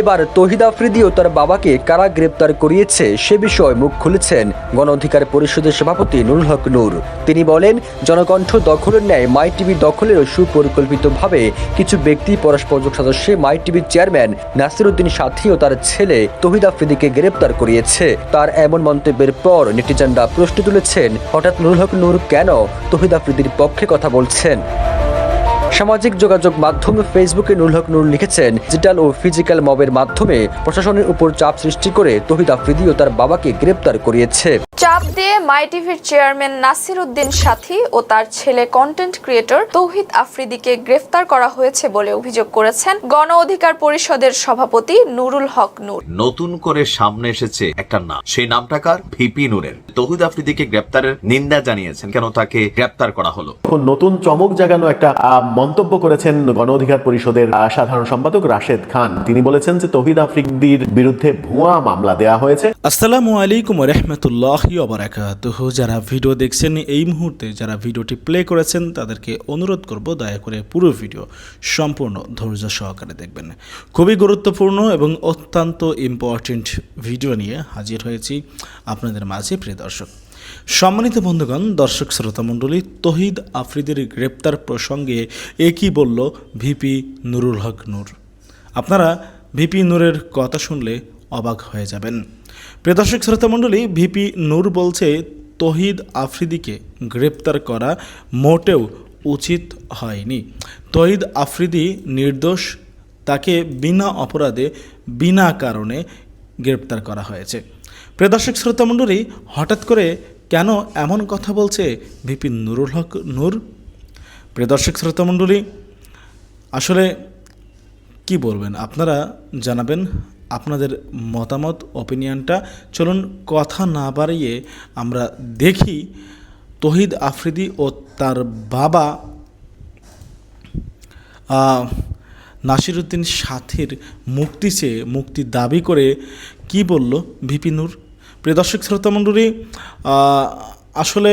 এবার তহিদ আফ্রিদি ও তার বাবাকে কারা গ্রেপ্তার করিয়েছে সে বিষয়ে মুখ খুলেছেন গণ অধিকার পরিষদের সভাপতি নুরুল হক নূর। তিনি বলেন, জনকণ্ঠ দখলের ন্যায় মাই টিভি দখলেরও সুপরিকল্পিতভাবে কিছু ব্যক্তি, পরস্পর সদস্যে মাই টিভির চেয়ারম্যান নাসির উদ্দিন সাথী ও তার ছেলে তহিদ আফ্রিদিকে গ্রেপ্তার করিয়েছে। তার এমন মন্তব্যের পর নেটিজানরা প্রশ্ন তুলেছেন, হঠাৎ নুরুল হক নূর কেন তহিদ আফ্রিদির পক্ষে কথা বলছেন? সামাজিক যোগাযোগ মাধ্যম ফেসবুকে নুল হক নুর লিখেছেন, ডিজিটাল ও ফিজিক্যাল মবের মাধ্যমে প্রশাসনের উপর চাপ সৃষ্টি করে তহিদ আফ্রিদি ও তার বাবাকে গ্রেপ্তার করিয়েছে। চাপ দিয়ে মাই টিভির চেয়ারম্যান নাসির উদ্দিন সাথী ও তার ছেলে কন্টেন্ট ক্রিয়েটর তৌহিদ আফ্রিদিকে গ্রেফতার করা হয়েছে বলে অভিযোগ করেছেন গণ অধিকার পরিষদের সভাপতি নুরুল হক নূর। নতুন করে সামনে এসেছে একটা নাম। সেই নামটা কার? ভিপি নুরের। তৌহিদ আফ্রিদিকে গ্রেপ্তারের নিন্দা জানিয়েছেন। কেন তাকে গ্রেপ্তার করা হলো? এখন নতুন চমক জাগানো একটা আহ, মন্তব্য করেছেন গণ অধিকার পরিষদের সাধারণ সম্পাদক রাশেদ খান। তিনি বলেছেন যে তৌহিদ আফ্রিদির বিরুদ্ধে ভুয়া মামলা দেয়া হয়েছে। আসসালামু আলাইকুম রহমতুল্লাহি অবরাকাতুহ যারা ভিডিও দেখছেন এই মুহূর্তে যারা ভিডিওটি প্লে করেছেন, তাদেরকে অনুরোধ করব, দয়া করে পুরো ভিডিও সম্পূর্ণ ধৈর্য সহকারে দেখবেন। খুবই গুরুত্বপূর্ণ এবং অত্যন্ত ইম্পর্টেন্ট ভিডিও নিয়ে হাজির হয়েছি আপনাদের মাঝে, প্রিয় দর্শক। সম্মানিত বন্ধুগণ, দর্শক শ্রোতা মণ্ডলী, তহিদ আফ্রিদির গ্রেপ্তার প্রসঙ্গে একই বলল ভিপি নুরুল হক নূর? আপনারা ভিপি নূরের কথা শুনলে অবাক হয়ে যাবেন। প্রিয় দর্শক শ্রোতা মণ্ডলী ভিপি নূর বলছে, তহিদ আফ্রিদিকে গ্রেপ্তার করা মোটেও উচিত হয়নি। তহিদ আফ্রিদি নির্দোষ, তাকে বিনা অপরাধে, বিনা কারণে গ্রেপ্তার করা হয়েছে। প্রিয় দর্শক শ্রোতা মণ্ডলী হঠাৎ করে কেন এমন কথা বলছে ভিপি নুরুল হক নূর? প্রিয় দর্শক শ্রোতা মণ্ডলী আসলে কি বলবেন? আপনারা জানাবেন আপনাদের মতামত অপিনিয়নটা চলুন কথা না বাড়িয়ে আমরা দেখি তহিদ আফ্রিদি ও তার বাবা নাসিরুদ্দিন সাথীর মুক্তি চেয়ে মুক্তি দাবি করে কি বলল ভিপি নূর? প্রিয় দর্শক শ্রোতামণ্ডলী আসলে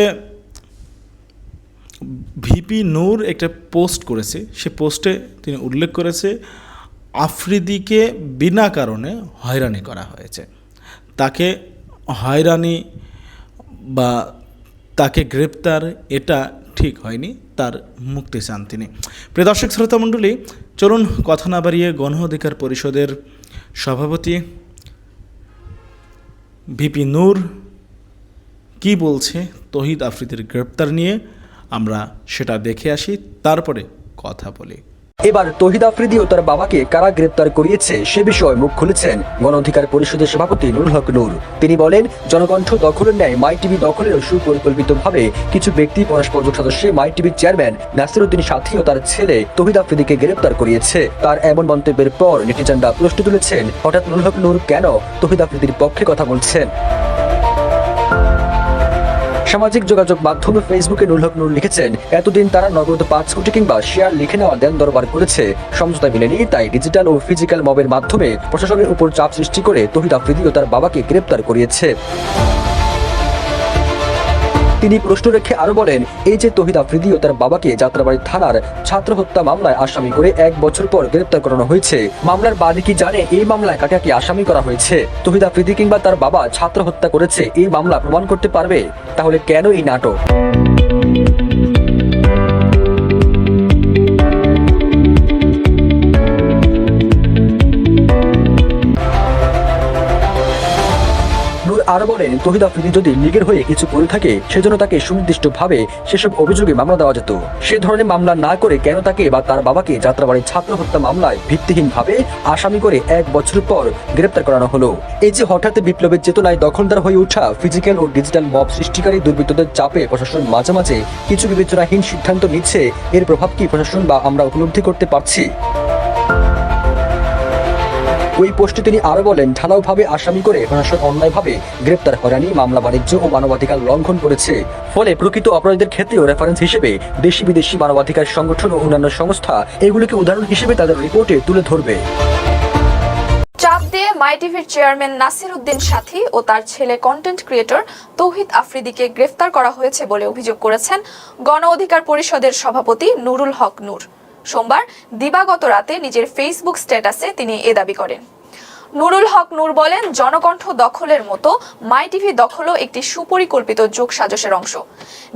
ভিপি নূর একটা পোস্ট করেছে। সে পোস্টে তিনি উল্লেখ করেছে আফ্রিদিকে বিনা কারণে হয়রানি করা হয়েছে। তাকে হয়রানি বা তাকে গ্রেপ্তার, এটা ঠিক হয়নি, তার মুক্তি চান তিনি। প্রিয় দর্শক, শ্রোতা মণ্ডলী, চলুন কথা না বাড়িয়ে গণ অধিকার পরিষদের সভাপতি ভিপি নূর কি বলছে তহিদ আফ্রিদির গ্রেপ্তার নিয়ে আমরা সেটা দেখে আসি, তারপরে কথা বলি। এবার তহিদ আফ্রিদি ও তার বাবাকে কারা গ্রেপ্তার করিয়েছে সে বিষয়ে মুখ খুলেছেন গণ অধিকার পরিষদের সভাপতি নুরুল হক নূর। তিনি বলেন, জনকণ্ঠ দখলের ন্যায় মাই টিভি দখলেরও সুপরিকল্পিতভাবে কিছু ব্যক্তি, পরস্পর সদস্যে মাই টিভির চেয়ারম্যান নাসির উদ্দিন সাথী ও তার ছেলে তহিদ আফ্রিদিকে গ্রেপ্তার করিয়েছে। তার এমন মন্তব্যের পর নেটিজানরা প্রশ্ন তুলেছেন, হঠাৎ নুরুল হক নূর কেন তহিদ আফ্রিদির পক্ষে কথা বলছেন? সামাজিক যোগাযোগ মাধ্যমে ফেসবুকে নুল হক নুর লিখেছেন, এতদিন তারা নগদ পাঁচ কোটি কিংবা শেয়ার লিখে নেওয়া দেন দরবার করেছে। সমঝোতা মিলেনি তাই ডিজিটাল ও ফিজিক্যাল মবের মাধ্যমে প্রশাসনের উপর চাপ সৃষ্টি করে তহিদা আফ্রিদি ও তার বাবাকে গ্রেপ্তার করিয়েছে। তিনি প্রশ্ন রেখে আরও বলেন, এই যে তহিদ আফ্রিদি ও তার বাবাকে যাত্রাবাড়ি থানার ছাত্র হত্যা মামলায় আসামি করে এক বছর পর গ্রেপ্তার করানো হয়েছে। মামলার বাদী কি জানে এই মামলায় কাকে আসামি করা হয়েছে? তহিদ আফ্রিদি কিংবা তার বাবা ছাত্র হত্যা করেছে, এই মামলা প্রমাণ করতে পারবে? তাহলে কেন এই নাটক? আরও বলেন তহিদ আফ্রিদি যদি লীগের হয়ে কিছু করে থাকে, সেজন্য তাকে সুনির্দিষ্টভাবে সেসব অভিযোগে মামলা দেওয়া যেত। সে ধরনের মামলা না করে কেন তাকে বা তার বাবাকে যাত্রাবাড়ির ছাত্র হত্যা মামলায় ভিত্তিহীনভাবে আসামি করে এক বছর পর গ্রেপ্তার করানো হলো। এই যে হঠাৎ বিপ্লবের চেতনায় দখলদার হয়ে ওঠা ফিজিক্যাল ও ডিজিটাল মব সৃষ্টিকারী দুর্বৃত্তদের চাপে প্রশাসন মাঝে মাঝে কিছু বিবেচনাহীন সিদ্ধান্ত নিচ্ছে, এর প্রভাব কি প্রশাসন বা আমরা উপলব্ধি করতে পারছি? ওই পোস্টে তিনি আরও বলেন, ঢালাওভাবে আসামি করে প্রশাসন অন্যায়ভাবে গ্রেপ্তার করানি মামলা বাণিজ্য ও মানবাধিকার লঙ্ঘন করেছে। ফলে প্রকৃত অপরাধীদের ক্ষেত্রেও রেফারেন্স হিসেবে দেশি বিদেশি মানবাধিকার সংগঠন ও অন্যান্য সংস্থা এগুলিকে উদাহরণ হিসেবে তাদের রিপোর্টে তুলে ধরবে। চাপ দিয়ে মাই টিভির চেয়ারম্যান নাসির উদ্দিন সাথী ও তার ছেলে কন্টেন্ট ক্রিয়েটর তৌহিদ আফ্রিদিকে গ্রেফতার করা হয়েছে বলে অভিযোগ করেছেন গণ অধিকার পরিষদের সভাপতি নুরুল হক নূর। সোমবার দিবাগত রাতে নিজের ফেসবুক স্ট্যাটাসে তিনি এ দাবি করেন। নুরুল হক নূর বলেন, জনকণ্ঠ দখলের মতো মাই টিভি দখলও একটি সুপরিকল্পিত যোগ সাজসের অংশ।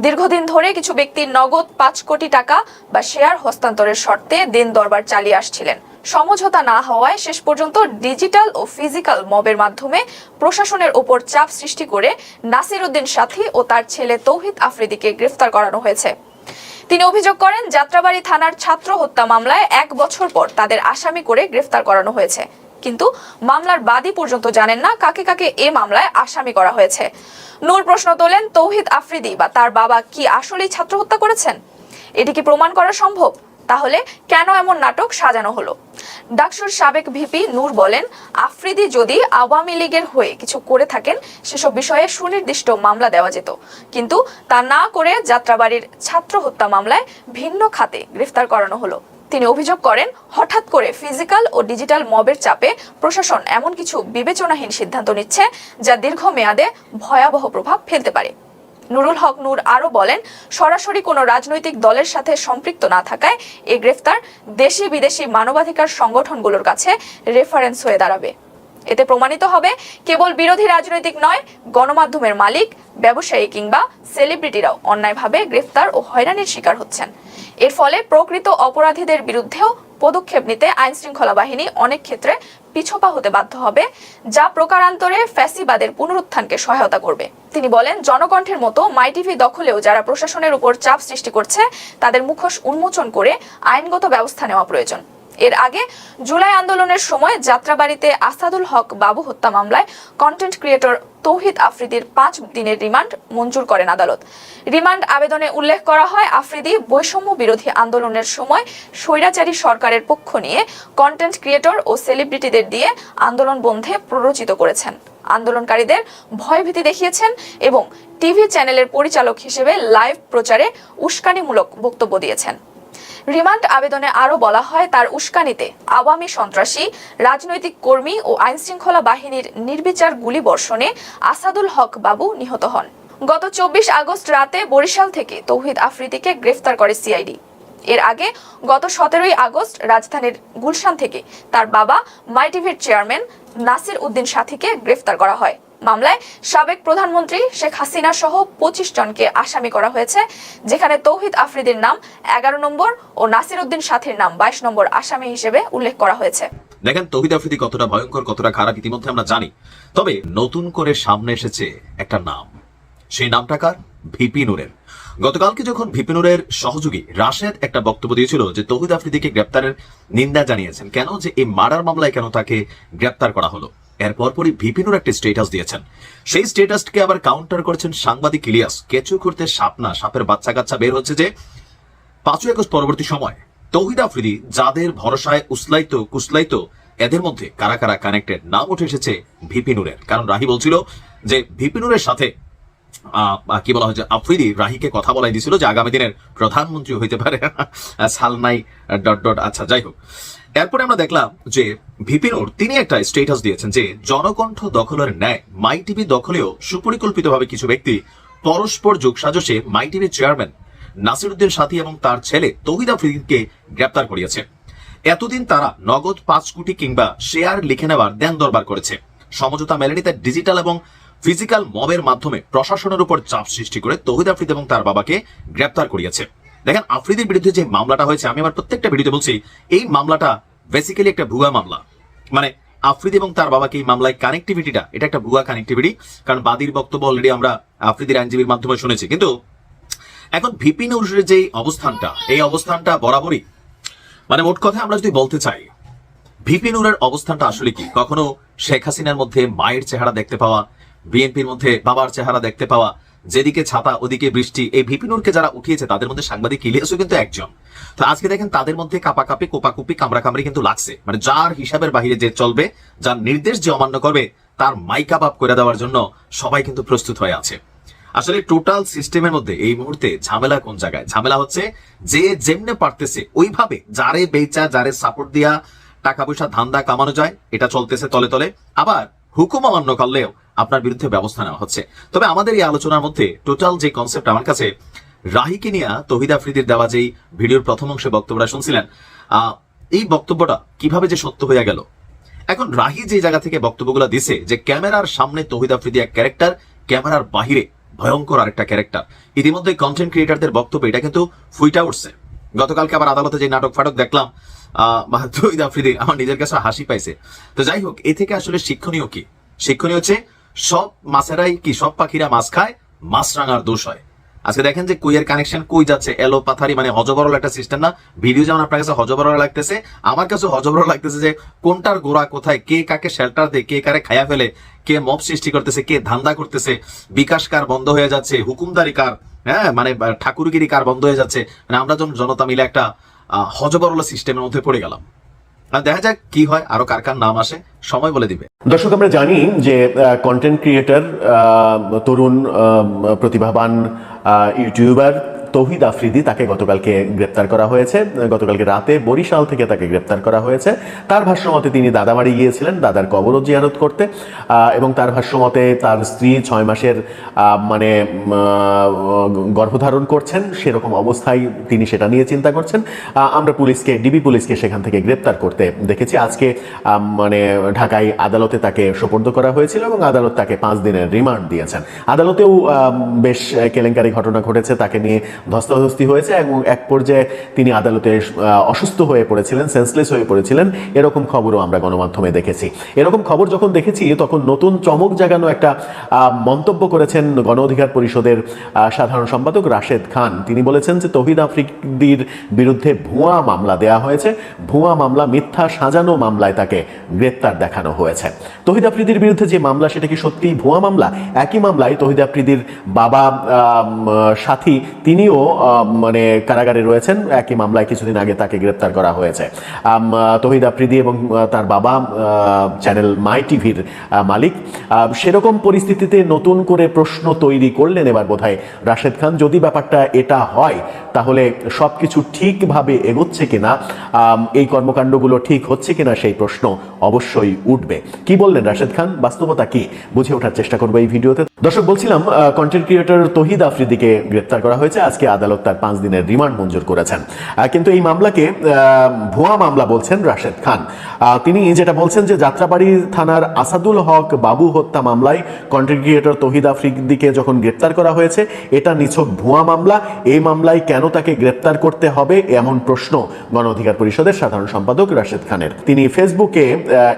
দীর্ঘদিন ধরে কিছু ব্যক্তির নগদ পাঁচ কোটি টাকা বা শেয়ার হস্তান্তরের শর্তে দিন দরবার চালিয়ে আসছিলেন। সমঝোতা না হওয়ায় শেষ পর্যন্ত ডিজিটাল ও ফিজিক্যাল মবের মাধ্যমে প্রশাসনের ওপর চাপ সৃষ্টি করে নাসির উদ্দিন সাথী ও তার ছেলে তৌহিদ আফ্রিদিকে গ্রেফতার করানো হয়েছে। তিনি অভিযোগ করেন, যাত্রাবাড়ি থানার ছাত্র হত্যা মামলায় এক বছর পর তাদের আসামি করে গ্রেফতার করানো হয়েছে। কিন্তু মামলার বাদী পর্যন্ত জানেন না কাকে কাকে এ মামলায় আসামি করা হয়েছে। নূর প্রশ্ন তোলেন, তৌহিদ আফ্রিদি বা তার বাবা কি আসলেই ছাত্র হত্যা করেছেন? এটি কি প্রমাণ করা সম্ভব? তাহলে কেন এমন নাটক সাজানো হলো? ডাকসুর সাবেক ভিপি নূর বলেন, আফ্রিদি যদি আওয়ামী লীগের হয়ে কিছু করে থাকেন, সেসব বিষয়ে সুনির্দিষ্ট মামলা দেওয়া যেত। কিন্তু তা না করে যাত্রাবাড়ির ছাত্র হত্যা মামলায় ভিন্ন খাতে গ্রেফতার করানো হলো। তিনি অভিযোগ করেন, হঠাৎ করে ফিজিক্যাল ও ডিজিটাল মবের চাপে প্রশাসন এমন কিছু বিবেচনাহীন সিদ্ধান্ত নিচ্ছে, যা দীর্ঘমেয়াদে ভয়াবহ প্রভাব ফেলতে পারে। নুরুল হক নূর আরও বলেন, সরাসরি কোনো রাজনৈতিক দলের সাথে সম্পৃক্ত না থাকায় এই গ্রেফতার দেশি বিদেশি মানবাধিকার সংগঠনগুলোর কাছে রেফারেন্স হয়ে দাঁড়াবে। এতে প্রমাণিত হবে, কেবল বিরোধী রাজনৈতিক নয়, গণমাধ্যমের মালিক, ব্যবসায়ী কিংবা সেলিব্রিটিরাও অন্যায়ভাবে গ্রেফতার ও হয়রানির শিকার হচ্ছেন। এর ফলে প্রকৃত অপরাধীদের বিরুদ্ধেও পদক্ষেপ নিতে আইনশৃঙ্খলা বাহিনী অনেক ক্ষেত্রে পিছপা হতে বাধ্য হবে, যা প্রকারান্তরে ফ্যাসিবাদের পুনরুত্থানকে সহায়তা করবে। তিনি বলেন, জনকণ্ঠের মতো মাইটিভি দখলেও যারা প্রশাসনের উপর চাপ সৃষ্টি করছে, তাদের মুখোশ উন্মোচন করে আইনগত ব্যবস্থা নেওয়া প্রয়োজন। এর আগে জুলাই আন্দোলনের সময় যাত্রাবাড়িতে আসাদুল হক বাবু হত্যা মামলায় কন্টেন্ট ক্রিয়েটর তৌহিদ আফ্রিদির পাঁচ দিনের রিমান্ড মঞ্জুর করেন আদালত। রিমান্ড আবেদনে উল্লেখ করা হয়, আফ্রিদি বৈষম্য বিরোধী আন্দোলনের সময় স্বৈরাচারী সরকারের পক্ষ নিয়ে কন্টেন্ট ক্রিয়েটর ও সেলিব্রিটিদের দিয়ে আন্দোলন বন্ধে প্ররোচিত করেছেন। আন্দোলনকারীদের ভয়ভীতি দেখিয়েছেন এবং টিভি চ্যানেলের পরিচালক হিসেবে লাইভ প্রচারে উস্কানিমূলক বক্তব্য দিয়েছেন। রিমান্ড আবেদনে আরও বলা হয় তার উস্কানিতে। আওয়ামী সন্ত্রাসী, রাজনৈতিক কর্মী ও আইনশৃঙ্খলা বাহিনীর নির্বিচার গুলিবর্ষণে আসাদুল হক বাবু নিহত হন। গত চব্বিশ আগস্ট রাতে বরিশাল থেকে তৌহিদ আফ্রিদিকে গ্রেফতার করে সিআইডি। এর আগে গত সতেরোই আগস্ট রাজধানীর গুলশান থেকে তার বাবা মাই টিভির চেয়ারম্যান নাসির উদ্দিন সাথীকে গ্রেফতার করা হয়। মামলায় সাবেক প্রধানমন্ত্রী শেখ হাসিনা সহ পঁচিশ জনকে আসামি করা হয়েছে, যেখানে তৌহিদ আফ্রিদির নাম এগারো নম্বর ও নাসির উদ্দিন সাথীর নাম বাইশ নম্বর আসামি হিসেবে উল্লেখ করা হয়েছে। দেখেন, তহিদ আফ্রিদি কতটা ভয়ঙ্কর, কতটা খারাপ ইতিমধ্যে আমরা জানি। তবে নতুন করে সামনে এসেছে একটা নাম। সেই নামটা কার? ভিপি নুরের। গতকালকে যখন ভিপি নুরের সহযোগী রাশেদ একটা বক্তব্য দিয়েছিল যে তহিদ আফ্রিদিকে গ্রেপ্তারের নিন্দা জানিয়েছেন, কেন যে এই মার্ডার মামলায় কেন তাকে গ্রেপ্তার করা হলো? এর পরপরই ভিপিনুর একটা স্টেটাস দিয়েছেন। সেই স্টেটাসকে আবার কাউন্টার করেছেন সাংবাদিক ইলিয়াস। কেঁচু করতে সাপ না সাপের বাচ্চা কাচ্চা বের হচ্ছে যে পাঁচই আগস্ট পরবর্তী সময়। তৌহিদ আফ্রিদি, যাদের ভরসায় উসলাইতো, কুসলাইতো, এদের মধ্যে কারা কারা কানেক্টেড নাম উঠে এসেছে ভিপিনুরের। কারণ রাহি বলছিল যে ভিপিনুরের সাথে কি বলা হয় যে আফ্রিদি রাহিকে কথা বলাই দিছিল যে আগামী দিনের প্রধানমন্ত্রী হইতে পারে। সালনাই ডট ডট আচ্ছা যাই হোক। এরপরে আমরা দেখলাম যে ভিপিনুর তিনি একটা স্টেটাস দিয়েছেন যে জনকণ্ঠ দখলের ন্যায় মাই টিভি দখলেও সুপরিকল্পিতভাবে কিছু ব্যক্তি পরস্পর যোগসাজশে মাই টিভির চেয়ারম্যান নাসিরুদ্দিন সাথী এবং তার ছেলে তহিদ আফ্রিদিনকে গ্রেপ্তার করিয়েছে। এতদিন তারা নগদ পাঁচ কোটি কিংবা শেয়ার লিখে নেওয়ার দেন দরবার করেছে। সমঝোতা মেলেনি তার ডিজিটাল এবং ফিজিক্যাল মবের মাধ্যমে প্রশাসনের উপর চাপ সৃষ্টি করে তহিদ আফ্রিদ এবং তার বাবাকে গ্রেপ্তার করিয়েছে। দেখেন আফ্রিদির বিরুদ্ধে যে মামলাটা হয়েছে, আমি আমার প্রত্যেকটা ভিডিওতে বলছি, এই মামলাটা বেসিক্যালি একটা ভুয়া মামলা। মানে আফ্রিদি এবং তার বাবাকে এই মামলায় কানেক্টিভিটিটা এটা একটা ভুয়া কানেক্টিভিটি কারণ বাদীর বক্তব্য অলরেডি আমরা আফ্রিদির আইনজীবীর মাধ্যমে শুনেছি। কিন্তু এখন ভিপি নুরের যে অবস্থানটা, এই অবস্থানটা বরাবরই মানে মোট কথা আমরা যদি বলতে চাই ভিপি নুরের অবস্থানটা আসলে কি? কখনো শেখ হাসিনার মধ্যে মায়ের চেহারা দেখতে পাওয়া বিএনপির মধ্যে বাবার চেহারা দেখতে পাওয়া যেদিকে ছাতা, ওদিকে বৃষ্টি। এই ভিপি নুরকে যারা উঠিয়েছে, তাদের মধ্যে সাংবাদিক ইলিয়াসও কিন্তু একজন। তো আজকে দেখেন, তাদের মধ্যে কাপাকাপি, কোপাকুপি, কামড়াকামড়ি কিন্তু লাগছে। মানে যার হিসাবের বাইরে যে চলবে, যার নির্দেশ যে অমান্য করবে, তার মাইকা বাপ করে দেওয়ার জন্য সবাই কিন্তু প্রস্তুত হয়ে আছে। আসলে টোটাল সিস্টেমের মধ্যে এই মুহূর্তে ঝামেলা কোন জায়গায়? ঝামেলা হচ্ছে যে যেমনে পারতেছে, ওইভাবে যারে বেচা, যারে সাপোর্ট দিয়া টাকা পয়সা ধান্দা কামানো যায়, এটা চলতেছে তলে তলে। আবার হুকুম অমান্য করলেও আপনার বিরুদ্ধে ব্যবস্থা নেওয়া হচ্ছে। তবে আমাদের এই আলোচনার মধ্যে টোটাল যে কনসেপ্ট আমার কাছে রাহিকে নিয়ে তহিদ আফ্রিদির দেওয়া যেই ভিডিওর প্রথম অংশে বক্তব্যটা শুনছিলেন এই বক্তব্যটা কীভাবে যে সত্য হয়ে গেল? এখন রাহি যে জায়গা থেকে বক্তব্যগুলো দিছে যে ক্যামেরার সামনে তহিদ আফ্রিদি এক ক্যারেক্টার ক্যামেরার বাহিরে ভয়ঙ্কর আরেকটা ক্যারেক্টার। ইতিমধ্যে কন্টেন্ট ক্রিয়েটারদের বক্তব্য এটা কিন্তু ফুইটা উঠছে। গতকালকে আবার আদালতে যে নাটক ফাটক দেখলাম আহ, তহিদ আফ্রিদি আমার নিজের কাছে হাসি পাইছে। তো যাই হোক এ থেকে আসলে শিক্ষণীয় কি? শিক্ষণীয় হচ্ছে সব মাছেরাই কি, সব পাখিরা মাছ খায়? মাছ রাঙার দোষ হয়। আজকে দেখেন যে কুইয়ের কানেকশন কই যাচ্ছে? এলো পাথারি মানে হজবরল একটা সিস্টেম না? ভিডিও যেমন আপনার কাছে হজবরল লাগতেছে, আমার কাছে হজবরল লাগতেছে যে কোনটার গোড়া কোথায়, কে কাকে শেল্টার দেয়, কে কারে খায়া ফেলে, কে মব সৃষ্টি করতেছে, কে ধান্দা করতেছে, বিকাশ কার বন্ধ হয়ে যাচ্ছে, হুকুমদারি কার হ্যাঁ মানে ঠাকুরগিরি কার বন্ধ হয়ে যাচ্ছে মানে আমরা যখন জনতা মিলে একটা হজবরল সিস্টেমের মধ্যে পড়ে গেলাম। দেখা যাক কি হয়, আরও কার কার নাম আসে, সময় বলে দিবে। দর্শক, আমরা জানি যে কন্টেন্ট ক্রিয়েটর তরুণ প্রতিভাবান ইউটিউবার তৌহিদ আফ্রিদি তাকে গতকালকে গ্রেপ্তার করা হয়েছে। গতকালকে রাতে বরিশাল থেকে তাকে গ্রেপ্তার করা হয়েছে। তার ভাষ্যমতে তিনি দাদাবাড়ি গিয়েছিলেন, দাদার কবরও জিয়ারত করতে। এবং তার ভাষ্যমতে তার স্ত্রী ছয় মাসের মানে গর্ভধারণ করছেন। সেরকম অবস্থায় তিনি সেটা নিয়ে চিন্তা করছেন। আমরা পুলিশকে, ডিবি পুলিশকে সেখান থেকে গ্রেপ্তার করতে দেখেছি। আজকে মানে ঢাকায় আদালতে তাকে সোপর্দ করা হয়েছিল এবং আদালত তাকে পাঁচ দিনের রিমান্ড দিয়েছেন। আদালতেও বেশ কেলেঙ্কারি ঘটনা ঘটেছে। তাকে নিয়ে ধস্তাধস্তি হয়েছে এবং এক পর্যায়ে তিনি আদালতে অসুস্থ হয়ে পড়েছিলেন সেন্সলেস হয়ে পড়েছিলেন। এরকম খবরও আমরা গণমাধ্যমে দেখেছি। এরকম খবর যখন দেখেছি তখন নতুন চমক জাগানো একটা মন্তব্য করেছেন গণ অধিকার পরিষদের সাধারণ সম্পাদক রাশেদ খান। তিনি বলেছেন যে, তহিদ আফ্রিদির বিরুদ্ধে ভুয়া মামলা দেয়া হয়েছে। ভুয়া মামলা, মিথ্যা সাজানো মামলায় তাকে গ্রেপ্তার দেখানো হয়েছে। তহিদ আফ্রিদির বিরুদ্ধে যে মামলা, সেটা কি সত্যি ভুয়া মামলা? একই মামলায় তহিদ আফ্রিদির বাবা সাথী, তিনিও আম, মানে কারাগারে রয়েছেন একই মামলায় কিছুদিন আগে তাকে গ্রেপ্তার করা হয়েছে। তহিদ আফ্রিদি এবং তার বাবা চ্যানেল মাই টিভির মালিক। সেরকম পরিস্থিতিতে নতুন করে প্রশ্ন তৈরি করলেন এবার বোধহয় রাশেদ খান। যদি ব্যাপারটা এটা হয় তাহলে সবকিছু ঠিকভাবে এগোচ্ছে কিনা এই কর্মকাণ্ডগুলো ঠিক হচ্ছে কিনা সেই প্রশ্ন অবশ্যই উঠবে। কি বললেন রাশেদ খান? বাস্তবতা কি? বুঝে ওঠার চেষ্টা করব এই ভিডিওতে। দর্শক, বলছিলাম কন্টেন্ট ক্রিয়েটর তহিদ আফ্রিদিকে গ্রেপ্তার করা হয়েছে। আজকে আদালত তার পাঁচ দিনের রিমান্ড মঞ্জুর করেছেন। কিন্তু এই মামলাকে ভুয়া মামলা বলছেন রাশেদ খান। তিনি যেটা বলছেন যে যাত্রাবাড়ি থানার আসাদুল হক বাবু হত্যা মামলায় কন্টেন্ট ক্রিয়েটর তহিদ আফ্রিদিকে যখন গ্রেপ্তার করা হয়েছে, এটা নিছক ভুয়া মামলা। এই মামলায় কেন তাকে গ্রেপ্তার করতে হবে এমন প্রশ্ন গণ অধিকার পরিষদের সাধারণ সম্পাদক রাশেদ খানের। তিনি ফেসবুকে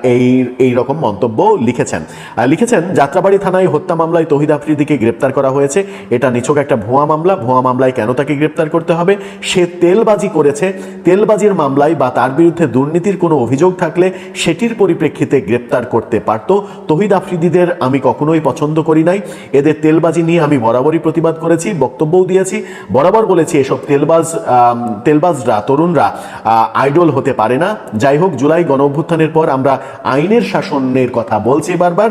এই এই রকম মন্তব্য লিখেছেন। লিখেছেন, যাত্রাবাড়ি থানায় হত্যা মামলায় তহিদ আফ্রিদিকে গ্রেপ্তার করা হয়েছে। এটা নিছক একটা ভুয়া মামলা। ভুয়া মামলায় কেন তাকে গ্রেপ্তার করতে হবে? সে তেলবাজি করেছে। তেলবাজির মামলায় বা তার বিরুদ্ধে দুর্নীতির কোনো অভিযোগ থাকলে সেটির পরিপ্রেক্ষিতে গ্রেপ্তার করতে পারত। তহিদ আফ্রিদিদের আমি কখনোই পছন্দ করি নাই। এদের তেলবাজি নিয়ে আমি বরাবরই প্রতিবাদ করেছি, বক্তব্যও দিয়েছি। বরাবর বলেছি এসব তেলবাজ তেলবাজরা, তরুণরা আইডল হতে পারে না। যাই হোক, জুলাই গণ অভ্যুত্থানের পর আমরা আইনের শাসনের কথা বলছি বারবার।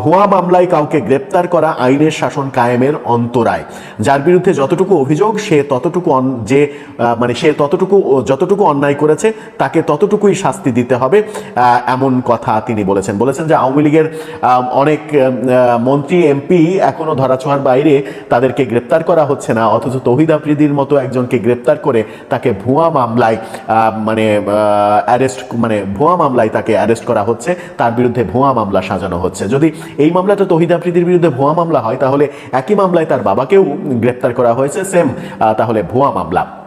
ভুয়া মামলায় কাউকে গ্রেপ্তার করা আইনের শাসন কায়েমের অন্তরায়। যার বিরুদ্ধে যতটুকু অভিযোগ, সে ততটুকু যে মানে সে ততটুকু যতটুকু অন্যায় করেছে, তাকে ততটুকুই শাস্তি দিতে হবে এমন কথা তিনি বলেছেন। বলেছেন যে, আওয়ামী লীগের অনেক মন্ত্রী, এমপি এখনও ধরাছোঁয়ার বাইরে তাদেরকে গ্রেপ্তার করা হচ্ছে না, অথচ তহিদ আফ্রিদির মতো একজনকে গ্রেপ্তার করে তাকে ভুয়া মামলায় মানে অ্যারেস্ট মানে ভুয়া মামলায় তাকে অ্যারেস্ট করা হচ্ছে। তার বিরুদ্ধে ভুয়া মামলা সাজানো হচ্ছে। যদি এই মামলাটা তহিদ আফ্রিদির বিরুদ্ধে ভুয়া মামলা হয়, তাহলে একই মামলায় তার বাবাকেও গ্রেপ্তার করা হয়েছে। সেম তাহলে ভুয়া মামলা।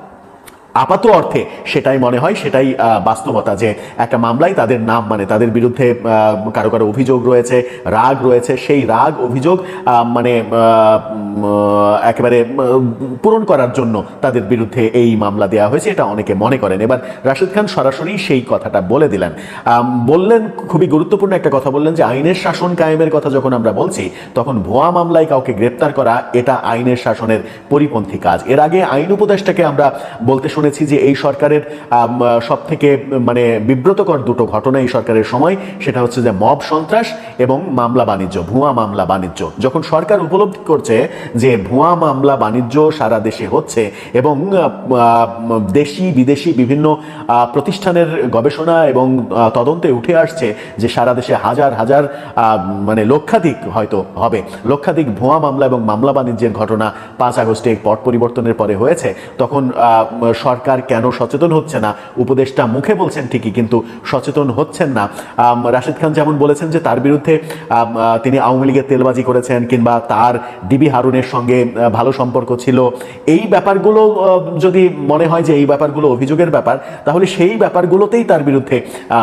আপাত অর্থে সেটাই মনে হয়, সেটাই বাস্তবতা যে একটা মামলায় তাদের নাম মানে তাদের বিরুদ্ধে কারও কারও অভিযোগ রয়েছে, রাগ রয়েছে, সেই রাগ, অভিযোগ মানে একেবারে পূরণ করার জন্য তাদের বিরুদ্ধে এই মামলা দেওয়া হয়েছে, এটা অনেকে মনে করেন। এবার রাশিদ খান সরাসরি সেই কথাটা বলে দিলেন। বললেন, খুবই গুরুত্বপূর্ণ একটা কথা বললেন যে আইনের শাসন কায়েমের কথা যখন আমরা বলছি, তখন ভুয়া মামলায় কাউকে গ্রেপ্তার করা, এটা আইনের শাসনের পরিপন্থী কাজ। এর আগে আইন উপদেষ্টাকে আমরা বলতে শুনেছি যে এই সরকারের সব থেকে মানে বিব্রতকর দুটো ঘটনা এই সরকারের সময়, সেটা হচ্ছে যে মব সন্ত্রাস এবং মামলা বাণিজ্য, ভুয়া মামলা বাণিজ্য। যখন সরকার উপলব্ধি করছে যে ভুয়া মামলা বাণিজ্য সারা দেশে হচ্ছে এবং দেশি, বিদেশি বিভিন্ন প্রতিষ্ঠানের গবেষণা এবং তদন্তে উঠে আসছে যে সারা দেশে হাজার হাজার মানে লক্ষাধিক হয়তো হবে। লক্ষাধিক ভুয়া মামলা এবং মামলা বাণিজ্যের ঘটনা পাঁচ আগস্টে পট পরিবর্তনের পরে হয়েছে। তখন সরকার সরকার কেন সচেতন হচ্ছে না? উপদেষ্টা মুখে বলছেন ঠিকই, কিন্তু সচেতন হচ্ছেন না। রাশিদ খান যেমন বলেছেন যে তার বিরুদ্ধে তিনি আওয়ামী লীগের তেলবাজি করেছেন কিংবা তার ডিবি হারুনের সঙ্গে ভালো সম্পর্ক ছিল। এই ব্যাপারগুলো যদি মনে হয় যে এই ব্যাপারগুলো অভিযোগের ব্যাপার, তাহলে সেই ব্যাপারগুলোতেই তার বিরুদ্ধে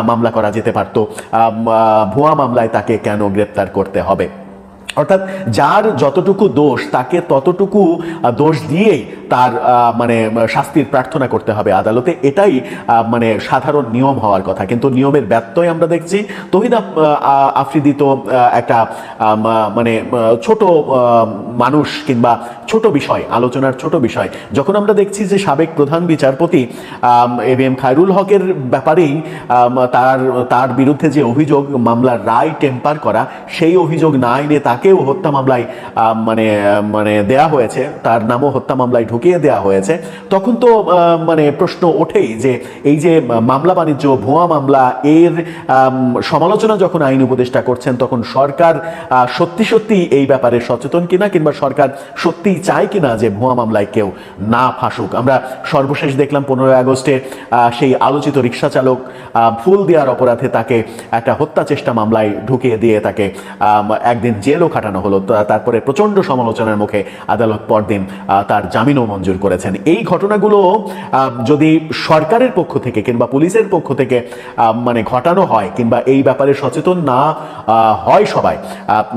মামলা করা যেতে পারত। ভুয়া মামলায় তাকে কেন গ্রেপ্তার করতে হবে? অর্থাৎ যার যতটুকু দোষ, তাকে ততটুকু দোষ দিয়েই তার মানে শাস্তির প্রার্থনা করতে হবে আদালতে। এটাই মানে সাধারণ নিয়ম হওয়ার কথা। কিন্তু নিয়মের ব্যত্যয় আমরা দেখছি। তহিদ আফ্রিদি তো একটা মানে ছোট মানুষ কিংবা ছোট বিষয়, আলোচনার ছোট বিষয়। যখন আমরা দেখছি যে সাবেক প্রধান বিচারপতি এ বি এম খায়রুল হকের ব্যাপারেই তার তার বিরুদ্ধে যে অভিযোগ, মামলার রায় টেম্পার করা, সেই অভিযোগ না এনে তাকেও হত্যা মামলায় মানে মানে দেয়া হয়েছে। তার নামও হত্যা মামলায় ঢুকিয়ে দেওয়া হয়েছে। তখন তো মানে প্রশ্ন ওঠেই যে এই যে মামলা বাণিজ্য, ভুয়া মামলা, এর সমালোচনা যখন আইন উপদেষ্টা করছেন, তখন সরকার সত্যি সত্যি এই ব্যাপারে সচেতন কিনা কিংবা সরকার সত্যিই চায় কিনা যে ভুয়া মামলায় কেউ না ফাঁসুক? আমরা সর্বশেষ দেখলাম পনেরোই আগস্টে সেই আলোচিত রিক্সা চালক ফুল দেওয়ার অপরাধে তাকে একটা হত্যা চেষ্টা মামলায় ঢুকিয়ে দিয়ে তাকে একদিন জেলও খাটানো হলো। তারপরে প্রচণ্ড সমালোচনার মুখে আদালত পরদিন তার জামিনও মঞ্জুর করেছেন। এই ঘটনাগুলো যদি সরকারের পক্ষ থেকে কিংবা পুলিশের পক্ষ থেকে মানে ঘটানো হয় কিংবা এই ব্যাপারে সচেতন না হয় সবাই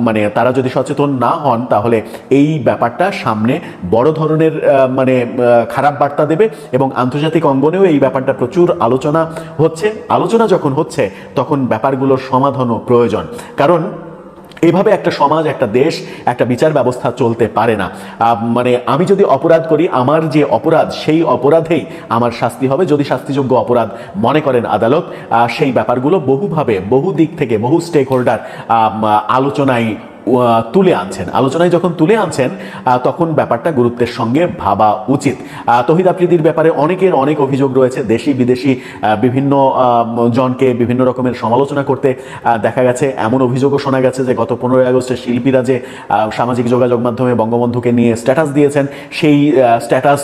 মানে তারা যদি সচেতন না হন, তাহলে এই ব্যাপারটা সামনে বড় ধরনের মানে খারাপ বার্তা দেবে এবং আন্তর্জাতিক অঙ্গনেও এই ব্যাপারটা প্রচুর আলোচনা হচ্ছে। আলোচনা যখন হচ্ছে, তখন ব্যাপারগুলোর সমাধানও প্রয়োজন। কারণ এভাবে একটা সমাজ, একটা দেশ, একটা বিচার ব্যবস্থা চলতে পারে না। মানে আমি যদি অপরাধ করি, আমার যে অপরাধ, সেই অপরাধেই আমার শাস্তি হবে। যদি শাস্তিযোগ্য অপরাধ মনে করেন আদালত সেই ব্যাপারগুলো বহুভাবে, বহু দিক থেকে, বহু স্টেক হোল্ডার আলোচনায় তুলে আনছেন। আলোচনায় যখন তুলে আনছেন তখন ব্যাপারটা গুরুত্বের সঙ্গে ভাবা উচিত। তহিদ আফ্রিদির ব্যাপারে অনেকের অনেক অভিযোগ রয়েছে। দেশি, বিদেশি বিভিন্ন জনকে বিভিন্ন রকমের সমালোচনা করতে দেখা গেছে। এমন অভিযোগও শোনা গেছে যে গত পনেরোই আগস্টে শিল্পীরা যে সামাজিক যোগাযোগ মাধ্যমে বঙ্গবন্ধুকে নিয়ে স্ট্যাটাস দিয়েছেন, সেই স্ট্যাটাস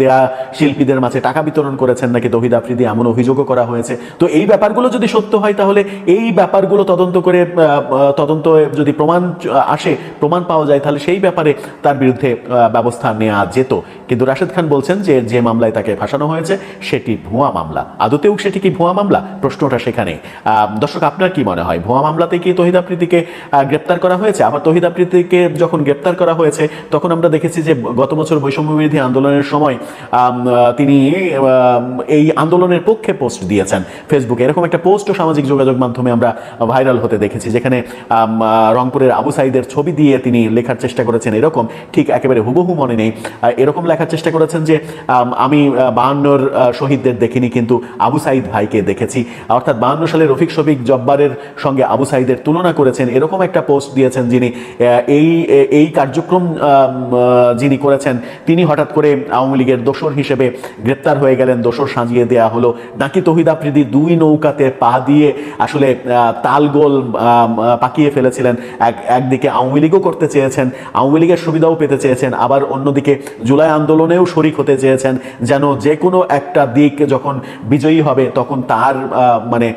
দেয়া শিল্পীদের মাঝে টাকা বিতরণ করেছেন নাকি তহিদ আফ্রিদি, এমন অভিযোগও করা হয়েছে। তো এই ব্যাপারগুলো যদি সত্য হয়, তাহলে এই ব্যাপারগুলো তদন্ত করে তদন্ত যদি প্রমাণ আসে প্রমাণ পাওয়া যায় তাহলে সেই ব্যাপারে তার বিরুদ্ধে ব্যবস্থা নেওয়া যেত। কিন্তু রাশেদ খান বলছেন যে যে মামলায় তাকে ফাঁসানো হয়েছে, সেটি ভুয়া মামলা। আদতেও সেটি কি ভুয়া মামলা? প্রশ্নটা সেখানে দর্শক, আপনার কি মনে হয়? ভুয়া মামলাতে কি তহিদ আফ্রিদিকে গ্রেপ্তার করা হয়েছে? আবার তহিদ আফ্রিদিকে যখন গ্রেপ্তার করা হয়েছে, তখন আমরা দেখেছি যে গত বছর বৈষম্য বিরোধী আন্দোলনের সময় তিনি এই আন্দোলনের পক্ষে পোস্ট দিয়েছেন ফেসবুকে। এরকম একটা পোস্টও সামাজিক যোগাযোগ মাধ্যমে আমরা ভাইরাল হতে দেখেছি, যেখানে রংপুরের আবু সাইদের ছবি দিয়ে তিনি লেখার চেষ্টা করেছেন এরকম। ঠিক একেবারে হুবহু মনে নেই। এরকম এরকম লেখার চেষ্টা করেছেন যে, আমি বাহান্নর শহীদদের দেখিনি, কিন্তু আবু সাইদ ভাইকে দেখেছি। অর্থাৎ বাহান্ন সালে রফিক শফিক জব্বারের সঙ্গে আবু সাইদের তুলনা করেছেন। এরকম একটা পোস্ট দিয়েছেন যিনি এই এই কার্যক্রম যিনি করেছেন, তিনি হঠাৎ করে আওয়ামী লীগের দোসর হিসেবে গ্রেপ্তার হয়ে গেলেন। দোসর সাজিয়ে দেয়া হলো। নাকি তহিদ আফ্রিদি দুই নৌকাতে পা দিয়ে আসলে তালগোল পাকিয়ে ফেলেছিলেন। এক, একদিকে আওয়ামী লীগও করতে চেয়েছেন, আওয়ামী লীগের সুবিধাও পেতে চেয়েছেন। আবার অন্যদিকে জুলাই আন্দোলনেও শরিক হতে চেয়েছেন যেন যে কোনো একটা দিক যখন বিজয়ী হবে তখন তার মানে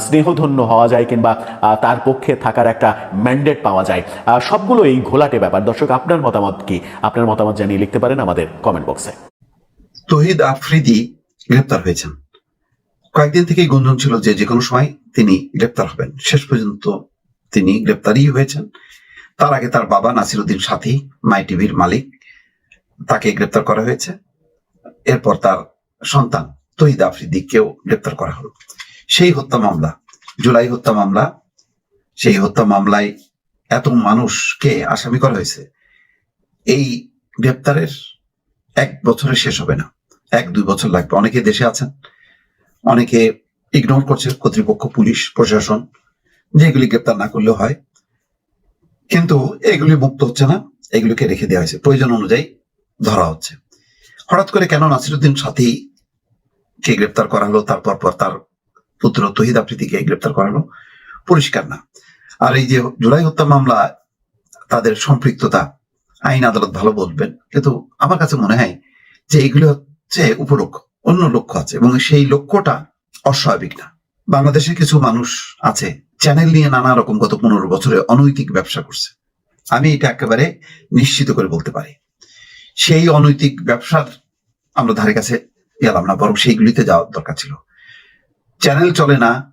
স্নেহধন্য হওয়া যায় কিংবা তার পক্ষে থাকার একটা ম্যান্ডেট পাওয়া যায়। আহ, সবগুলো এই ঘোলাটে ব্যাপার। দর্শক আপনার মতামত কি? আপনার মতামত জানিয়ে লিখতে পারেন আমাদের কমেন্ট বক্সে তহিদ আফ্রিদি গ্রেপ্তার হয়েছেন। কয়েকদিন থেকেই গুঞ্জন ছিল যে যে কোনো সময় তিনি গ্রেপ্তার হবেন। শেষ পর্যন্ত তিনি গ্রেপ্তারই হয়েছেন। তার আগে তার বাবা নাসিরুদ্দিন সাথী মাই টিভির মালিক তাকে গ্রেপ্তার করা হয়েছে। এরপর তার সন্তান তহিদ আফ্রিদিকেও গ্রেপ্তার করা হলো। সেই হত্যা মামলা, জুলাই হত্যা মামলা, সেই হত্যা মামলায় এত মানুষকে আসামি করা হয়েছে, এই গ্রেপ্তারের এক বছরে শেষ হবে না। এক, দুই বছর লাগবে। অনেকে দেশে আছেন, অনেকে ইগনোর করছে, কর্তৃপক্ষ, পুলিশ, প্রশাসন যেগুলি গ্রেপ্তার না করলেও হয়। কিন্তু এগুলি মুক্ত হচ্ছে না, এগুলিকে রেখে দেওয়া হয়েছে। প্রয়োজন অনুযায়ী ধরা হচ্ছে। হঠাৎ করে কেন নাসিরুদ্দিন সাথী কে গ্রেপ্তার করা হলো তারপর পর তার পুত্র তহিদ আফ্রিদিকে গ্রেপ্তার করা হলো পরিষ্কার না। আর এই যে জুলাই হত্যা মামলা, তাদের সম্পৃক্ততা আইন আদালত ভালো বলবেন, কিন্তু আমার কাছে মনে হয় যে এগুলো হচ্ছে উপলক্ষ, অন্য লক্ষ্য আছে এবং সেই লক্ষ্যটা অস্বাভাবিক না। বাংলাদেশে কিছু মানুষ আছে, চ্যানেল নিয়ে নানা রকম গত পনেরো বছরে অনৈতিক ব্যবসা করছে। আমি এটা একেবারে নিশ্চিত করে বলতে পারি। সেই অনৈতিক ব্যবসার আমরা ধারে কাছে গেলাম না, বরং সেইগুলিতে যাওয়ার দরকার ছিল। চ্যানেল চলে না,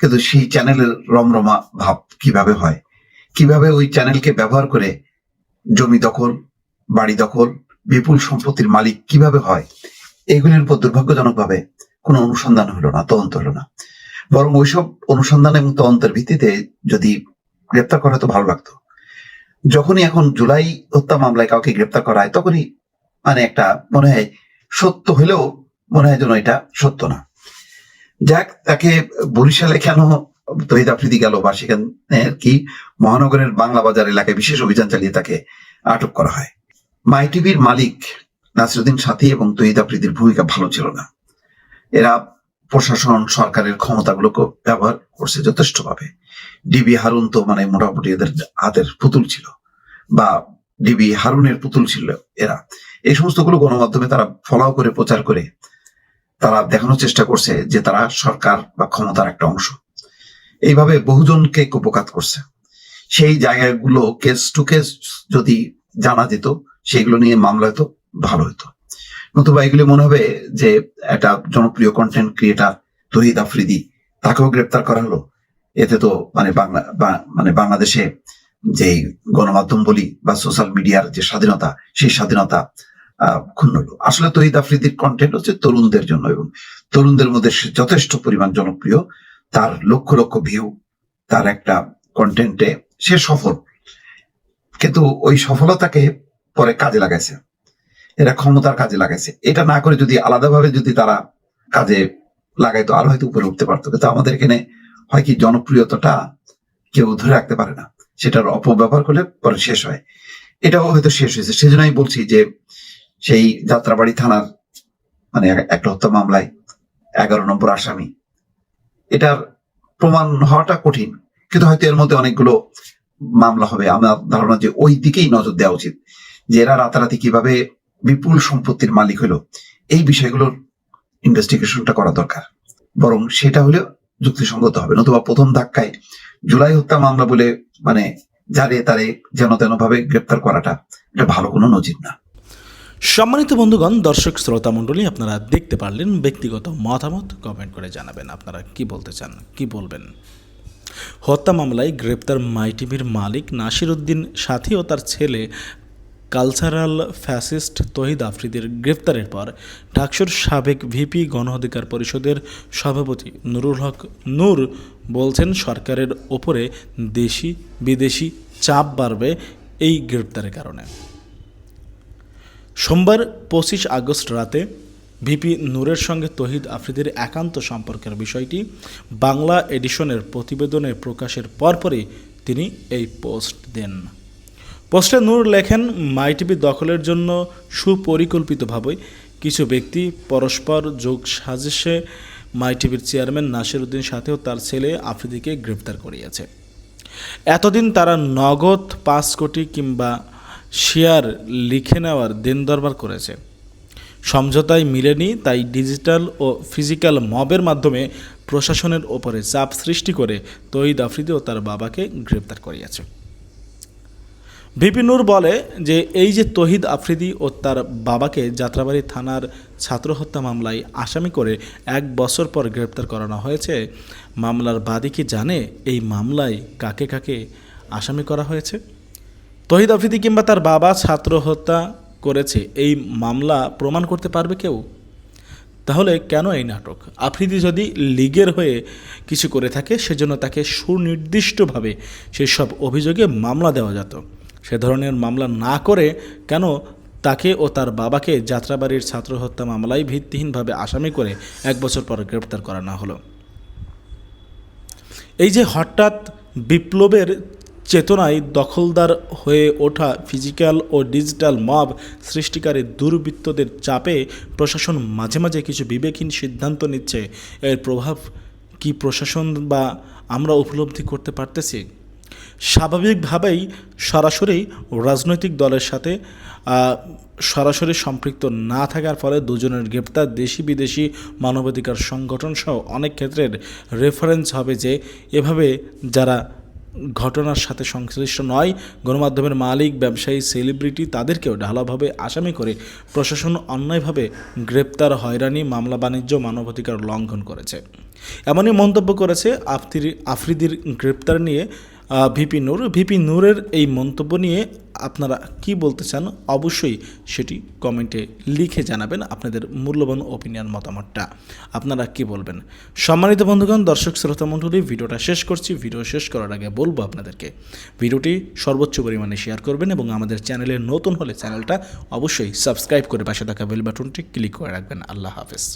কিন্তু সেই চ্যানেলের রমরমা ভাব কীভাবে হয়? কীভাবে ওই চ্যানেলকে ব্যবহার করে জমি দখল, বাড়ি দখল, বিপুল সম্পত্তির মালিক কীভাবে হয়? এগুলির উপর দুর্ভাগ্যজনকভাবে কোনো অনুসন্ধান হলো না, তদন্ত হলো না। বরং ওইসব অনুসন্ধান এবং তদন্তের ভিত্তিতে যদি গ্রেপ্তার করা হতো, ভালো লাগতো। যখনই এখন জুলাই হত্যা মামলায় কাউকে গ্রেপ্তার করা হয়, তখনই মানে একটা মনে হয় সত্য হলেও মনে হয় যেন এটা সত্য না। যাক, তাকে বরিশালে কেন তহিদ আফ্রিদি গেল বা সেখানে কি মহানগরের বাংলা বাজার এলাকায় বিশেষ অভিযান চালিয়ে তাকে আটক করা হয়। মাই টিভির মালিক নাসিরুদ্দিন সাথী এবং তহিদ আফ্রিদির ভূমিকা ভালো ছিল না। এরা প্রশাসন সরকারের ক্ষমতাগুলোকে ব্যবহার করছে যথেষ্টভাবে। ডিবি হারুন তো মানে মোটামুটি এদের হাতের পুতুল ছিল বা ডিবি হারুনের পুতুল ছিল এরা। এই সমস্তগুলো গণমাধ্যমে তারা ফলাও করে, প্রচার করে, তারা দেখানোর চেষ্টা করছে যে তারা সরকার বা ক্ষমতার একটা অংশ। এইভাবে বহুজনকে কুপকাত করছে। সেই জায়গাগুলো কেস টু কেস যদি জানা যেত সেগুলো নিয়ে মামলা হতো, ভালো হতো। নতুবা এগুলি মনে হবে যে একটা জনপ্রিয় কন্টেন্ট ক্রিয়েটার তহিদ আফ্রিদি, তাকেও গ্রেপ্তার করা হলো। এতে তো মানে বাংলা মানে বাংলাদেশে যে গণমাধ্যম বলি বা সোশ্যাল মিডিয়ার যে স্বাধীনতা, সেই স্বাধীনতা ক্ষুণ্ণ হলো। আসলে তহিদ আফ্রিদির কন্টেন্ট হচ্ছে তরুণদের জন্য এবং তরুণদের মধ্যে সে যথেষ্ট পরিমাণ জনপ্রিয়। তার লক্ষ লক্ষ ভিউ তার একটা কন্টেন্টে সে সফল। কিন্তু ওই সফলতাকে পরে কাজে লাগাইছে। এরা ক্ষমতার কাজে লাগাইছে। এটা না করে যদি আলাদাভাবে যদি তারা কাজে লাগাইতো, আরও হয়তো উপরে উঠতে পারতো। কিন্তু আমাদের এখানে হয় কি, জনপ্রিয়তাটা কেউ ধরে রাখতে পারে না। সেটার অপব্যবহার করলে পরে শেষ হয়। এটাও হয়তো শেষ হয়েছে। সেজন্য আমি বলছি যে সেই যাত্রাবাড়ি থানার মানে এক- একটা হত্যা মামলায় এগারো নম্বর আসামি। এটার প্রমাণ হওয়াটা কঠিন। কিন্তু হয়তো এর মধ্যে অনেকগুলো মামলা হবে। আমার ধারণা যে ওই দিকেই নজর দেওয়া উচিত। যে এরা রাতারাতি কীভাবে বিপুল সম্পত্তির মালিক হলো এই বিষয়গুলোর ইনভেস্টিগেশনটা করা দরকার। বরং সেটা হলে যুক্তিসঙ্গত হবে। নতুবা প্রথম ধাক্কায় জুলাই হত্যা মামলা বলে মানে যারে তারে যেন তেন ভাবে গ্রেপ্তার করাটা এটা ভালো কোনো নজির না। সম্মানিত বন্ধুগণ, দর্শক শ্রোতা মণ্ডলী, আপনারা দেখতে পারলেন ব্যক্তিগত মতামত। কমেন্ট করে জানাবেন আপনারা কি বলতে চান, কি বলবেন? হত্যা মামলায় গ্রেপ্তার মাই টিভির মালিক নাসির উদ্দিন সাথী ও তার ছেলে কালচারাল ফ্যাসিস্ট তহিদ আফ্রিদির গ্রেপ্তারের পর ডাকসুর সাবেক ভিপি গণ অধিকার পরিষদের সভাপতি নুরুল হক নূর বলছেন, সরকারের ওপরে দেশি বিদেশি চাপ বাড়বে এই গ্রেপ্তারের কারণে। সোমবার পঁচিশ আগস্ট রাতে ভিপি নূরের সঙ্গে তহিদ আফ্রিদির একান্ত সম্পর্কের বিষয়টি বাংলা এডিশনের প্রতিবেদনে প্রকাশের পরপরই তিনি এই পোস্ট দেন। পোস্টে নূর লেখেন, মাইটিভি দখলের জন্য সুপরিকল্পিতভাবে কিছু ব্যক্তি পরস্পর যোগ সাজেশে মাইটিভির চেয়ারম্যান নাসির উদ্দিন সাথেও তার ছেলে আফ্রিদিকে গ্রেপ্তার করিয়েছে। এতদিন তারা নগদ পাঁচ কোটি কিংবা শেয়ার লিখে নেওয়ার দেন দরবার করেছে। সমঝোতায় মিলেনি, তাই ডিজিটাল ও ফিজিক্যাল মবের মাধ্যমে প্রশাসনের ওপরে চাপ সৃষ্টি করে তহিদ আফ্রিদি ও তার বাবাকে গ্রেপ্তার করিয়েছে। বিপিনুর বলে যে এই যে তহিদ আফ্রিদি ও তার বাবাকে যাত্রাবাড়ি থানার ছাত্র হত্যা মামলায় আসামি করে এক বছর পর গ্রেপ্তার করানো হয়েছে, মামলার বাদী কি জানে এই মামলায় কাকে কাকে আসামি করা হয়েছে? তহিদ আফ্রিদি কিংবা তার বাবা ছাত্র হত্যা করেছে, এই মামলা প্রমাণ করতে পারবে কেউ? তাহলে কেন এই নাটক? আফ্রিদি যদি লিগের হয়ে কিছু করে থাকে, সেজন্য তাকে সুনির্দিষ্টভাবে সেই সব অভিযোগে মামলা দেওয়া যেত। সে ধরনের মামলা না করে কেন তাকে ও তার বাবাকে যাত্রাবাড়ির ছাত্র হত্যা মামলায় ভিত্তিহীনভাবে আসামি করে এক বছর পর গ্রেপ্তার করানো হলো। এই যে হঠাৎ বিপ্লবের চেতনায় দখলদার হয়ে ওঠা ফিজিক্যাল ও ডিজিটাল মব সৃষ্টিকারী দুর্বৃত্তদের চাপে প্রশাসন মাঝে মাঝে কিছু বিবেকহীন সিদ্ধান্ত নিচ্ছে। এর প্রভাব কি প্রশাসন বা আমরা উপলব্ধি করতে পারতেছি? স্বাভাবিকভাবেই সরাসরি রাজনৈতিক দলের সাথে সরাসরি সম্পৃক্ত না থাকার ফলে দুজনের গ্রেপ্তার দেশি বিদেশি মানবাধিকার সংগঠন সহ অনেক ক্ষেত্রের রেফারেন্স হবে যে এভাবে যারা ঘটনার সাথে সংশ্লিষ্ট নয়, গণমাধ্যমের মালিক, ব্যবসায়ী সেলিব্রিটি তাদেরকেও ঢালাভাবে আসামি করে প্রশাসন অন্যায়ভাবে গ্রেপ্তার, হয়রানি, মামলা বাণিজ্য, মানবাধিকার লঙ্ঘন করেছে। এমনই মন্তব্য করেছে আফতির আফ্রিদির গ্রেপ্তার নিয়ে ভিপি নূর ভিপি নূরের এই মন্তব্য নিয়ে আপনারা কি বলতে চান, অবশ্যই সেটি কমেন্টে লিখে জানাবেন আপনাদের মূল্যবান ওপিনিয়ন মতামতটা। আপনারা কি বলবেন? সম্মানিত বন্ধুগণ, দর্শক শ্রোতা মণ্ডলী, ভিডিওটা শেষ করছি। ভিডিও শেষ করার আগে বলব আপনাদেরকে, ভিডিওটি সর্বোচ্চ পরিমাণে শেয়ার করবেন এবং আমাদের চ্যানেলে নতুন হলে চ্যানেলটা অবশ্যই সাবস্ক্রাইব করে পাশে থাকা বেল বাটনটি ক্লিক করে রাখবেন। আল্লাহ হাফেজ।